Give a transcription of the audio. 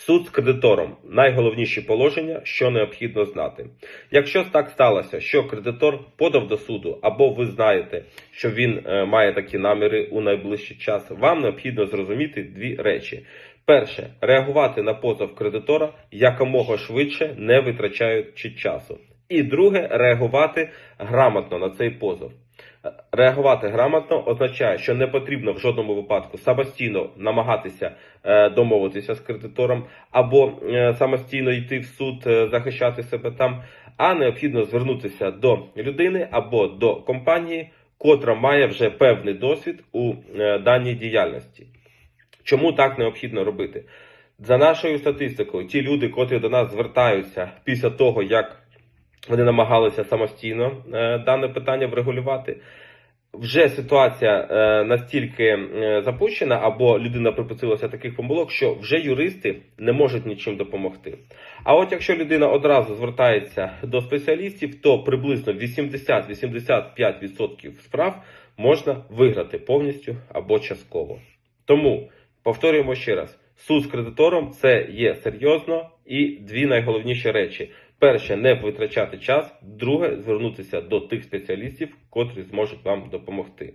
Суд з кредитором найголовніші положення, що необхідно знати. Якщо так сталося, що кредитор подав до суду, або ви знаєте, що він е, має такі наміри у найближчий час, вам необхідно зрозуміти дві речі. Перше, реагувати на позов кредитора якомога швидше, не витрачаючи часу. І друге, реагувати грамотно на цей позов. Реагувати грамотно означає, що не потрібно в жодному випадку самостійно намагатися е, домовитися з кредитором або е, самостійно йти в суд, е, захищати себе там, а необхідно звернутися до людини або до компанії, котра має вже певний досвід у даній діяльності. Чому так необхідно робити? За нашою статистикою, ті люди, котрі до нас звертаються після того, як вони намагалися самостійно е, дане питання врегулювати. Вже ситуація е, настільки е, запущена, або людина припустилася таких помилок, що вже юристи не можуть нічим допомогти. А от якщо людина одразу звертається до спеціалістів, то приблизно 80-85% справ можна виграти повністю або частково. Тому повторюємо ще раз: суд з кредитором це є серйозно і дві найголовніші речі. Перше, не витрачати час. Друге, звернутися до тих спеціалістів, котрі зможуть вам допомогти.